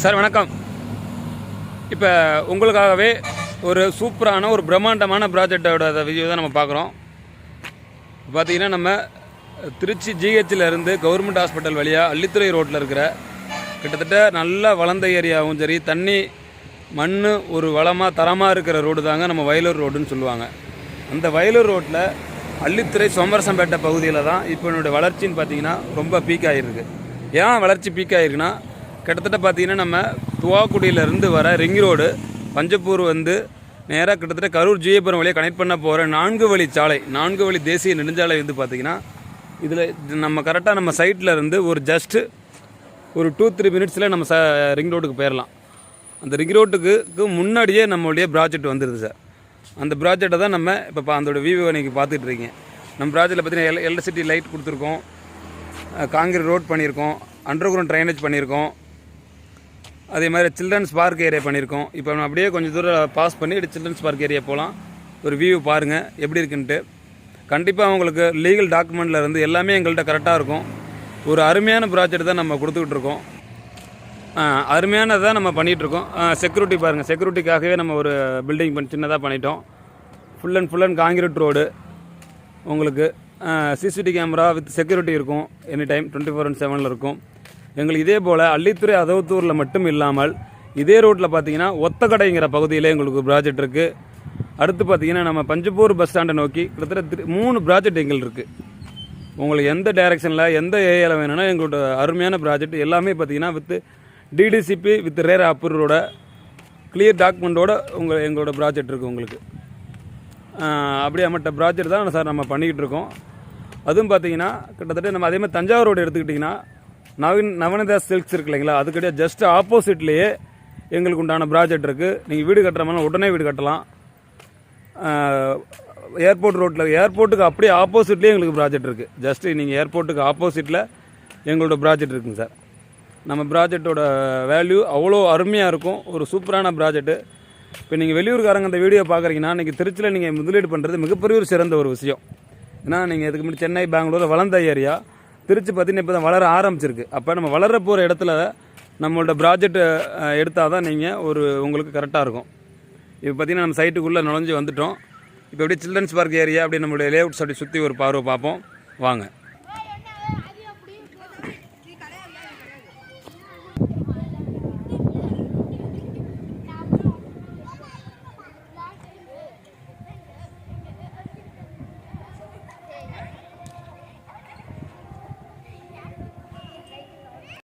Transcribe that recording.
Sir வணக்கம். இப்போ உங்களுக்காகவே ஒரு சூப்பரான ஒரு பிரம்மாண்டமான ப்ராஜெக்டோட வீடியோ தான் நம்ம பார்க்குறோம். பார்த்தீங்கன்னா நம்ம திருச்சி ஜிஹெச்சில் இருந்து கவர்மெண்ட் ஹாஸ்பிட்டல் வழியாக அள்ளித்துறை ரோட்டில் இருக்கிற கிட்டத்தட்ட நல்லா வளர்ந்த ஏரியாவும் சரி தண்ணி மண் ஒரு வளமாக தரமாக இருக்கிற ரோடு தாங்க நம்ம வயலூர் ரோடுன்னு சொல்லுவாங்க. அந்த வயலூர் ரோட்டில் அள்ளித்துறை சோமரசம்பேட்டை பகுதியில் தான் இப்போ என்னுடைய வளர்ச்சின்னு பார்த்தீங்கன்னா ரொம்ப பீக் ஆகிருக்கு ஏன் வளர்ச்சி பீக் ஆகிருக்குன்னா கிட்டத்தட்ட பார்த்தீங்கன்னா நம்ம துவாக்குடியிலேருந்து வர ரிங் ரோடு பஞ்சப்பூர் வந்து நேராக கிட்டத்தட்ட கரூர் ஜியபுரம் வழியாக கனெக்ட் பண்ண போகிற நான்கு வழி சாலை நான்கு வழி தேசிய நெடுஞ்சாலை வந்து பார்த்தீங்கன்னா இதில் நம்ம கரெக்டாக நம்ம சைட்டில் இருந்து ஒரு ஜஸ்ட்டு ஒரு டூ த்ரீ மினிட்ஸில் நம்ம ச ரிங் ரோட்டுக்கு போயிடலாம் அந்த ரிங் ரோட்டுக்கு முன்னாடியே நம்மளுடைய ப்ராஜெக்ட் வந்துடுது சார் அந்த ப்ராஜெக்டை தான் நம்ம இப்போ அதோடய அதோட நீங்கள் பார்த்துட்டு இருக்கீங்க. நம்ம ப்ராஜெக்டில் பார்த்தீங்கன்னா எல் எலக்ட்ரிசிட்டி லைட் கொடுத்துருக்கோம் காங்கிரீட் ரோட் பண்ணியிருக்கோம் அண்டர் கிரவுண்ட் ட்ரைனேஜ் பண்ணியிருக்கோம். அதே மாதிரி சில்ட்ரன்ஸ் பார்க் ஏரியா பண்ணியிருக்கோம். இப்போ நம்ம அப்படியே கொஞ்சம் தூரம் பாஸ் பண்ணி சில்ட்ரன்ஸ் பார்க் ஏரியா போகலாம். ஒரு வியூ பாருங்கள் எப்படி இருக்குன்ட்டு. கண்டிப்பாக உங்களுக்கு லீகல் டாக்குமெண்ட்டில் இருந்து எல்லாமே எங்கள்கிட்ட கரெக்டாக இருக்கும். ஒரு அருமையான ப்ராஜெக்ட் தான் நம்ம கொடுத்துக்கிட்டு இருக்கோம். ஆ, நம்ம பண்ணிகிட்ருக்கோம் செக்யூரிட்டி பாருங்கள் செக்யூரிட்டிக்காகவே நம்ம ஒரு பில்டிங் பண்ணி சின்னதாக பண்ணிட்டோம். Full and full and concrete road உங்களுக்கு சிசிடிவி கேமரா வித் செக்யூரிட்டி இருக்கும் any time twenty four and செவனில் இருக்கும். எங்களுக்கு இதே போல் அள்ளித்துறை அதவத்தூரில் மட்டும் இல்லாமல் இதே ரோட்டில் பார்த்தீங்கன்னா ஒத்தக்கடைங்கிற பகுதியில் எங்களுக்கு ப்ராஜெக்ட் இருக்குது அடுத்து பார்த்தீங்கன்னா நம்ம பஞ்சப்பூர் பஸ் ஸ்டாண்டை நோக்கி கிட்டத்தட்ட திரு- மூணு ப்ராஜெக்ட் எங்கள் இருக்குது உங்களுக்கு எந்த டைரெக்ஷனில் எந்த ஏரியாவில் வேணும்னா எங்களோட அருமையான ப்ராஜெக்ட் எல்லாமே பார்த்தீங்கன்னா வித் டிடிசிபி வித் ரேர் அப்ரூவோட கிளியர் டாக்குமெண்ட்டோட உங்கள் எங்களோட ப்ராஜெக்ட் இருக்குது உங்களுக்கு. அப்படியே மற்ற ப்ராஜெக்ட் தான் சார் நம்ம பண்ணிக்கிட்டு இருக்கோம். அதுவும் பார்த்தீங்கன்னா கிட்டத்தட்ட நம்ம அதே மாதிரி தஞ்சாவூர் ரோடு எடுத்துக்கிட்டிங்கன்னா நவீன் நவனிதாஸ் சில்க்ஸ் இருக்கு இல்லைங்களா? அதுக்கிட்டே ஜஸ்ட் ஆப்போசிட்லேயே எங்களுக்கு உண்டான ப்ராஜெக்ட் இருக்குது நீங்கள் வீடு கட்டுற மாதிரி உடனே வீடு கட்டலாம். ஏர்போர்ட் ரோட்டில் ஏர்போர்ட்டுக்கு அப்படியே ஆப்போசிட்லேயே எங்களுக்கு ப்ராஜெக்ட் இருக்குது ஜஸ்ட்டு நீங்கள் ஏர்போர்ட்டுக்கு ஆப்போசிட்டில் எங்களோட ப்ராஜெக்ட் இருக்குங்க சார். நம்ம ப்ராஜெக்டோட வேல்யூ அவ்வளோ அருமையாக இருக்கும். ஒரு சூப்பரான ப்ராஜெக்ட்டு இப்போ நீங்கள் வெளியூர்காரங்க அந்த வீடியோ பார்க்குறீங்கன்னா இன்றைக்கி திருச்சியில் நீங்கள் முதலீடு பண்ணுறது மிகப்பெரிய ஒரு சிறந்த ஒரு விஷயம். ஏன்னா நீங்கள் இதுக்கு முன்னாடி சென்னை பெங்களூர் வளர்ந்த ஏரியா திருச்சி பார்த்தீங்கன்னா இப்போ தான் வளர ஆரம்பிச்சிருக்கு. அப்போ நம்ம வளர போகிற இடத்துல நம்மளோட ப்ராஜெக்ட் எடுத்தால் தான் நீங்கள் ஒரு உங்களுக்கு கரெக்டாக இருக்கும். இப்போ பார்த்தீங்கன்னா நம்ம சைட்டுக்குள்ளே நுழைஞ்சு வந்துட்டோம். இப்போ அப்படியே சில்ட்ரன்ஸ் பார்க் ஏரியா அப்படி நம்மளுடைய லேஅவுட்ஸ் அப்படி சுற்றி ஒரு பார்வை பார்ப்போம். வாங்க.